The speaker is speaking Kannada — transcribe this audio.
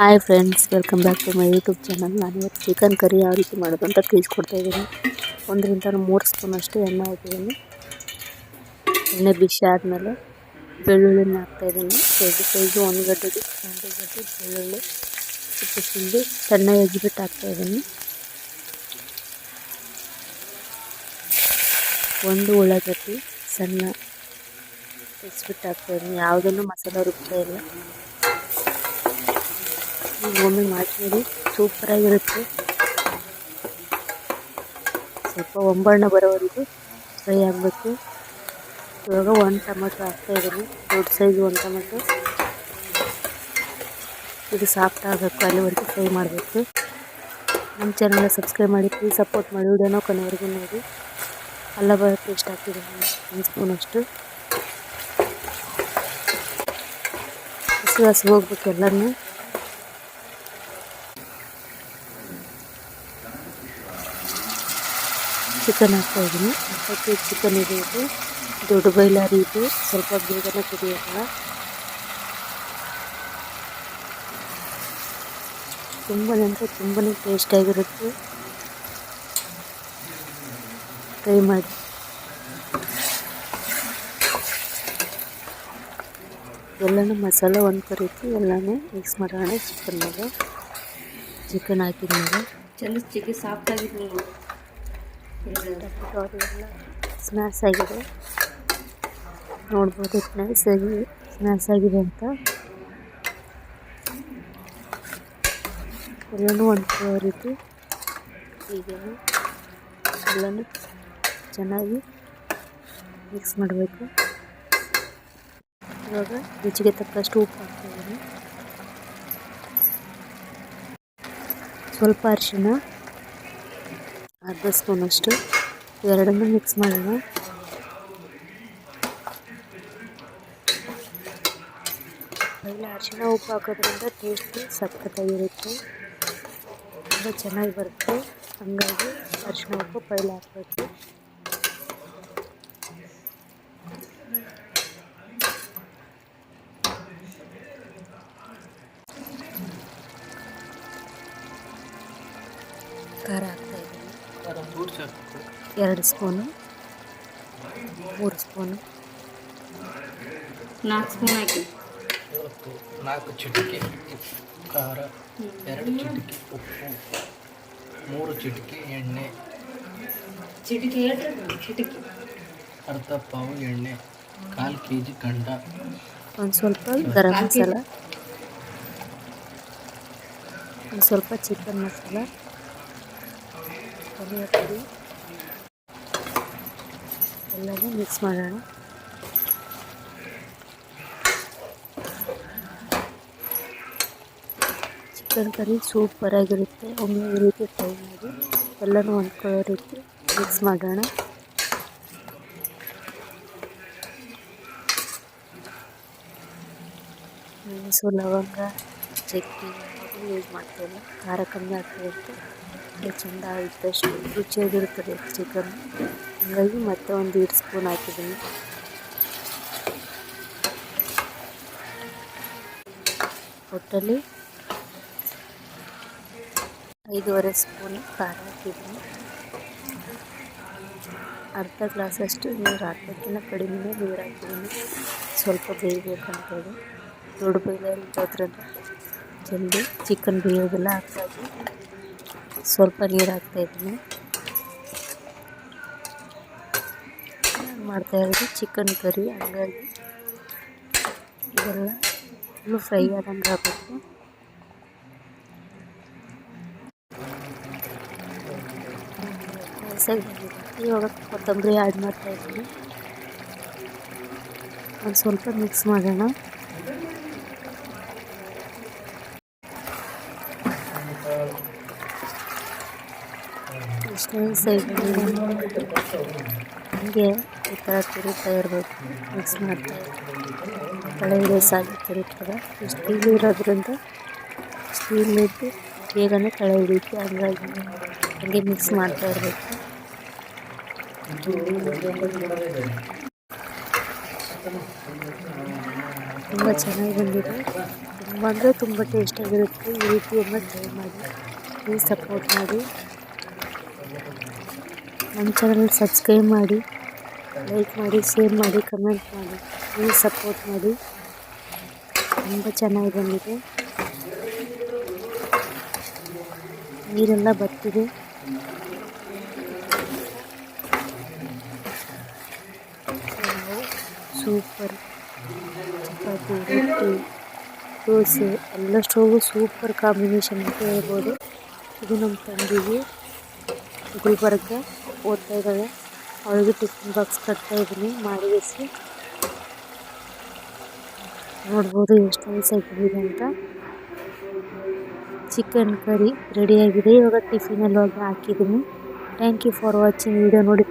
Hi friends welcome back to my YouTube channel ನಾನು ಇವತ್ತು ಚಿಕನ್ ಕರಿ ಯಾವ ರೀತಿ ಮಾಡೋದು ಅಂತ ತಿಳಿಸ್ಕೊಡ್ತಾ ಇದ್ದೀನಿ. ಒಂದರಿಂದ ಮೂರು ಸ್ಪೂನ್ ಅಷ್ಟು ಎಣ್ಣೆ ಹಾಕಿದ್ದೀನಿ. ಎಣ್ಣೆ ಬಿಸಿ ಆದಮೇಲೆ ಬೆಳ್ಳುಳ್ಳಿನ ಹಾಕ್ತಾಯಿದ್ದೀನಿ ಎರಡು ಸೈಜು ಒಂದು ಗಡ್ಡೆಗೆ ಒಂದು ಗಡ್ಡೆ ಬೆಳ್ಳುಳ್ಳಿ ಚಿಕ್ಕ ಚಿಂಡಿ ಸಣ್ಣ ಎಜ್ಬಿಟ್ಟು ಹಾಕ್ತಾಯಿದ್ದೀನಿ ಒಂದು ಉಳ್ಳಾಗಡ್ಡಿ ಸಣ್ಣ ಹೆಚ್ಚಿಬಿಟ್ಟು ಹಾಕ್ತಾಯಿದ್ದೀನಿ ಯಾವುದನ್ನು ಮಸಾಲೆ ರುಬ್ತಾ ಇಲ್ಲ. ಒಮ್ಮೆ ಮಾಡ್ತೀರಿ ಸೂಪರಾಗಿರುತ್ತೆ ಸ್ವಲ್ಪ ಒಂಬಣ್ಣ ಬರೋವರೆಗೂ ಫ್ರೈ ಆಗಬೇಕು. ಇವಾಗ ಒಂದು ಟೊಮೆಟೊ ಹಾಕ್ತಾಯಿದ್ದೀನಿ ದೊಡ್ಡ ಸೈಜ್ ಒಂದು ಟೊಮೆಟೊ. ಇದು ಸಾಫ್ಟ್ ಆಗಬೇಕು, ಅಲ್ಲಿವರೆಗೂ ಫ್ರೈ ಮಾಡಬೇಕು. ನಮ್ಮ ಚಾನಲ್ನ ಸಬ್ಸ್ಕ್ರೈಬ್ ಮಾಡಿ ಪ್ಲೀಸ್ ಸಪೋರ್ಟ್ ಮಾಡಿ. ವಿಡಿಯೋನ ಕೊನೆವರೆಗೂ ನೋಡಿ. ಅಲ್ಲ ಬರೋಕ್ಕೆ ಇಷ್ಟ ಆಗ್ತಿದೆ ಒಂದು ಸ್ಪೂನಷ್ಟು ಹಸಿ ಹಸಿ ಹೋಗ್ಬೇಕು ಎಲ್ಲನೂ ಚಿಕನ್ ಹಾಕ್ತಾ ಇದ್ದೀನಿ ಅದಕ್ಕೆ ಚಿಕನ್ ಇದೆ ಇದು ದೊಡ್ಡ ಬೈಲಾರಿ ಇದು. ಸ್ವಲ್ಪ ಬೇಗನೆ ಕುದಿಯೋಲ್ಲ ತುಂಬಾ ಅಂದರೆ ತುಂಬಾ ಟೇಸ್ಟಾಗಿರುತ್ತೆ ಟ್ರೈ ಮಾಡಿ. ಎಲ್ಲನೂ ಮಸಾಲ ಒಂದು ಕರೀತಿ ಎಲ್ಲನೂ ಮಿಕ್ಸ್ ಮಾಡೋಣ ಚಿಕನ್ ಮೇಲೆ. ಚಿಕನ್ ಹಾಕಿದ್ಮೇಲೆ. ಚಲೋ ಚಿಕನ್ ಸಾಫ್ಟ್ ಸ್ಮ್ಯಾಶ್ ಆಗಿದೆ ನೋಡ್ಬೋದು ನೈಸ್ ಆಗಿ ಸ್ಮ್ಯಾಶ್ ಆಗಿದೆ ಅಂತ. ಎಲ್ಲನೂ ಒಂದು ರೀತಿ ಹೀಗೆ ಎಲ್ಲನೂ ಚೆನ್ನಾಗಿ ಮಿಕ್ಸ್ ಮಾಡಬೇಕು. ಇವಾಗ ರುಚಿಗೆ ತಕ್ಕಷ್ಟು ಉಪ್ಪು ಹಾಕ್ತಾಯಿದ್ದೀನಿ ಸ್ವಲ್ಪ ಅರಿಶಿಣ. ಅರ್ಧ ಸ್ಪೂನಷ್ಟು ಎರಡನ್ನೂ ಮಿಕ್ಸ್ ಮಾಡೋಣ. ಆಮೇಲೆ ಅರಿಶಿಣ ಉಪ್ಪು ಹಾಕೋದ್ರಿಂದ ಟೇಸ್ಟ್ ಸಖತ್ತಾಗಿರುತ್ತೆ. ತುಂಬ ಚೆನ್ನಾಗಿ ಬರುತ್ತೆ. ಹಾಗಾಗಿ ಅರಿಶಿನ ಉಪ್ಪು ಪೈಲ ಹಾಕಬೇಕು. ಖಾರ ಎರಡು ಸ್ಪೂನು ಮೂರು ಸ್ಪೂನು. ನಾಲ್ಕು ಸ್ಪೂನ್ ಹಾಕಿ. ನಾಲ್ಕು ಚಿಟಿಕೆ ಖಾರ ಎರಡು ಚಿಟಿಕೆ ಉಪ್ಪು ಮೂರು ಚಿಟಿಕೆ ಎಣ್ಣೆ. ಚಿಟಿಕೆ ಚಿಟಿಕೆ. ಅರ್ಧ ಪಾವು ಎಣ್ಣೆ ಕಾಲು ಕೆ ಜಿ ಖಂಡ ಒಂದು ಸ್ವಲ್ಪ ಗರಂ ಮಸಾಲ ಒಂದು ಸ್ವಲ್ಪ ಚಿಕನ್ ಮಸಾಲ. ಧನಿಯಾ ಪುಡಿ ಎಲ್ಲನೂ ಮಿಕ್ಸ್ ಮಾಡೋಣ. ಚಿಕನ್ ಕರಿ ಸೂಪರಾಗಿರುತ್ತೆ ಒಮ್ಮೆ ಈ ರೀತಿ ಟ್ರೈ ಮಾಡಿ ಎಲ್ಲನೂ ಹೊಂದ್ಕೊಳ್ಳೋ ರೀತಿ ಮಿಕ್ಸ್ ಮಾಡೋಣ. ಮೆಣಸು ಲವಂಗ ಚಕ್ಕೆ ಯೂಸ್ ಮಾಡ್ತೇನೆ. ಖಾರ ಕಮ್ಮಿ ಆಗ್ತಿರುತ್ತೆ ಇದು ಚೆಂದ ಇದ್ದಷ್ಟು ರುಚಿಯಾಗಿರುತ್ತದೆ ಚಿಕನ್. ಹಾಗಾಗಿ ಮತ್ತೆ ಒಂದು ಎರಡು ಸ್ಪೂನ್ ಹಾಕಿದ್ದೀನಿ. ಒಟ್ಟಲ್ಲಿ ಐದೂವರೆ ಸ್ಪೂನ್ ಖಾರ ಹಾಕಿದ್ದೀನಿ. ಅರ್ಧ ಗ್ಲಾಸಷ್ಟು ನೀರು ಹಾಕೋಕ್ಕಿಂತ ಕಡಿಮೆ ನೀರು ಹಾಕಿದ್ದೀನಿ. ಸ್ವಲ್ಪ ಬೇಯಬೇಕಂತೇಳಿ. ದೊಡ್ಡ ಇರೋದ್ರಿಂದ ಜಲ್ದಿ ಚಿಕನ್ ಬೇಯೋದಿಲ್ಲ, ಹಾಗಾಗಿ ಸ್ವಲ್ಪ ನೀರು ಹಾಕ್ತಾಯಿದ್ದೀನಿ ಮಾಡ್ತಾಯಿರೋದು ಚಿಕನ್ ಕರಿ ಹಂಗಾಗಿ ಇದೆಲ್ಲ ಫುಲ್ಲು ಫ್ರೈ ಆದಂಗೆ ಆಗಬೇಕು ನೈಸಾಗಿ ಬಂದಿದೆ ಇವಾಗ ಕೊತ್ತಂಬರಿ ಆ್ಯಡ್ ಮಾಡ್ತಾಯಿದ್ದೀನಿ ಒಂದು ಸ್ವಲ್ಪ ಮಿಕ್ಸ್ ಮಾಡೋಣ ಇಷ್ಟು ಸೈಡ್ ಹೀಗೆ ಈ ಥರ ತಿರುಗ್ತಾ ಇರಬೇಕು, ಮಿಕ್ಸ್ ಮಾಡ್ತಾ ಕೆಳಗಡೆ ಸಾಗಿ ತಿರುಗ್ತದೆ. ಸ್ಟೀಲ್ ಇರೋದ್ರಿಂದ ಸ್ಟೀಲ್ ಇದ್ದು ಬೇಗನೆ ಕೆಳ ಹಿಡಿಯುತ್ತೆ. ಹಂಗಾಗಿ ಹಂಗೆ ಮಿಕ್ಸ್ ಮಾಡ್ತಾ ಇರಬೇಕು. ತುಂಬ ಚೆನ್ನಾಗಿ ಬಂದಿದೆ. ತುಂಬ ಅಂದರೆ ತುಂಬ ಟೇಸ್ಟಾಗಿರುತ್ತೆ ಈ ರೀತಿಯನ್ನು ಟ್ರೈ ಮಾಡಿ ಪ್ಲೀಸ್ ಸಪೋರ್ಟ್ ಮಾಡಿ. ನಮ್ಮ ಚಾನಲ್ ಸಬ್ಸ್ಕ್ರೈಬ್ ಮಾಡಿ ಲೈಕ್ ಮಾಡಿ ಶೇರ್ ಮಾಡಿ ಕಮೆಂಟ್ ಮಾಡಿ ಪ್ಲೀಸ್ ಸಪೋರ್ಟ್ ಮಾಡಿ. ತುಂಬ ಚೆನ್ನಾಗಿ ಬಂದಿದೆ. ನೀರೆಲ್ಲ ಬರ್ತಿದೆ ಸೂಪರ್. ಚಪಾತಿ, ರೊಟ್ಟಿ, ದೋಸೆ ಎಲ್ಲಷ್ಟರೊಳಗೂ ಸೂಪರ್ ಕಾಂಬಿನೇಷನ್ ಅಂತ ಹೇಳ್ಬೋದು. ಇದು ನಮ್ಮ ತಂಗಿಗೆ, ಗುಲ್ಬರ್ಗ. ಓದ್ತಾ ಇದ್ದಾಳೆ. ಅವಳಿಗೆ ಟಿಫಿನ್ ಬಾಕ್ಸ್ ಕಟ್ತಾ ಇದ್ದೀನಿ, ಮಾಡಿ ಬಿಸಿ ನೋಡ್ಬೋದು ಎಷ್ಟು ನೈಸ್ ಆಗಿದೆ ಅಂತ. ಚಿಕನ್ ಕರಿ ರೆಡಿಯಾಗಿದೆ ಇವಾಗ ಟಿಫಿನಲ್ಲಿ ಹೋಗಿ ಹಾಕಿದ್ದೀನಿ. Thank you for watching video ನೋಡಿ